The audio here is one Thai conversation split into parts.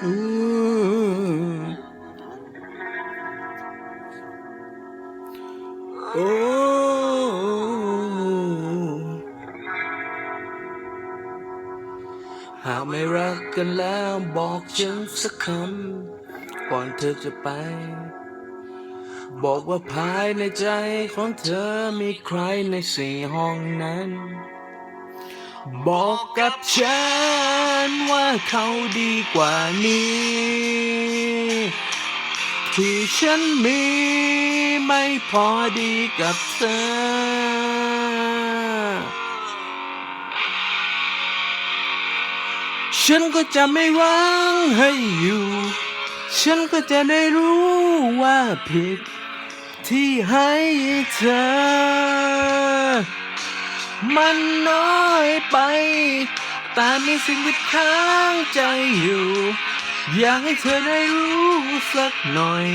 โอ้หากไม่รักกันแล้วบอกฉันสักคำ ก่อนเธอจะไป บอกว่าภายในใจของเธอมีใครในสี่ห้องนั้น บอกกับฉัน เขาดีกว่านี้ ที่ฉันมีไม่พอดีกับเธอฉันก็จะไม่ร้างให้อยู่ ฉันก็จะได้รู้ว่าผิดที่ให้เธอ มันน้อยไป แต่มีสิ่งติดค้างใจอยู่ อยากให้เธอได้รู้สักหน่อย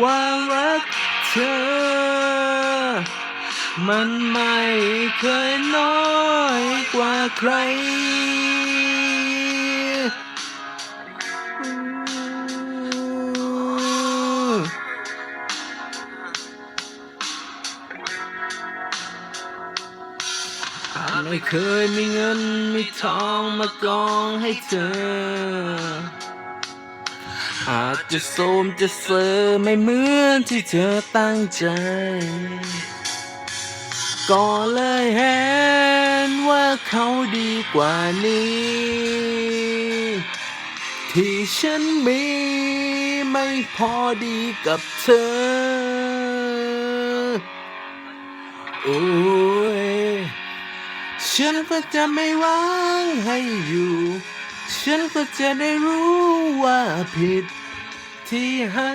ว่ารักเธอ มันไม่เคยน้อยกว่าใครอ ไม่เคยมีเงินมีทองมากองให้เธอ อาจจะโสมจะเซอไม่เหมือนที่เธอตั้งใจ ก็เลยเห็นว่าเขาดีกว่านี้ ที่ฉันมีไม่พอดีกับเธอ โอ้ ฉันก็จะไม่ร้างให้อยู่ ฉันก็จะได้รู้ว่าผิดที่ให้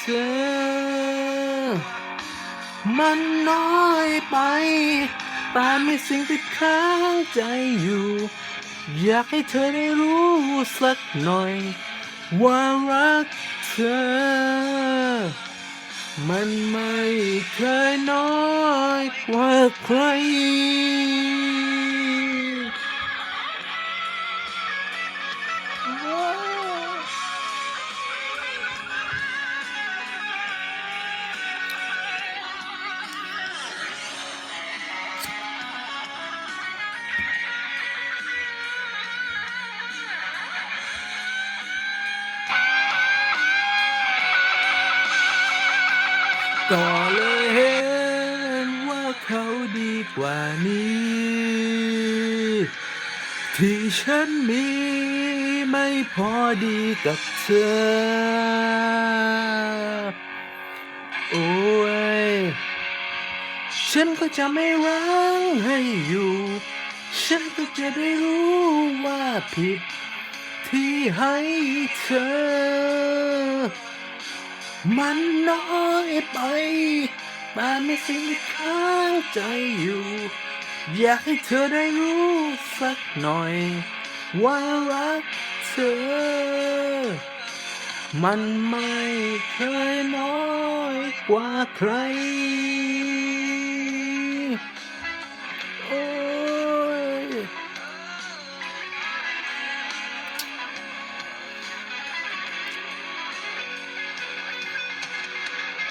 เธอ มันน้อยไป แต่มีสิ่งติดค้างใจอยู่ อยากให้เธอได้รู้สักหน่อย ว่ารักเธอ มันไม่เคยน้อยกว่าใคร ก็เลยเห็นว่าเขาดีกว่านี้ ที่ฉันมีไม่พอดีกับเธอ โอ้ย ฉันก็จะไม่ร้งให้อยู่ ฉันก็จะได้รู้ว่าผิดที่ให้เธอ มันน้อยไปแต่ไม่สิ่งที่ค้างใจอยู่ อยากให้เธอได้รู้สักหน่อย ว่ารักเธอ มันไม่เคยน้อยกว่าใคร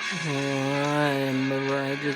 โอ้ยเมื่อไหรจะ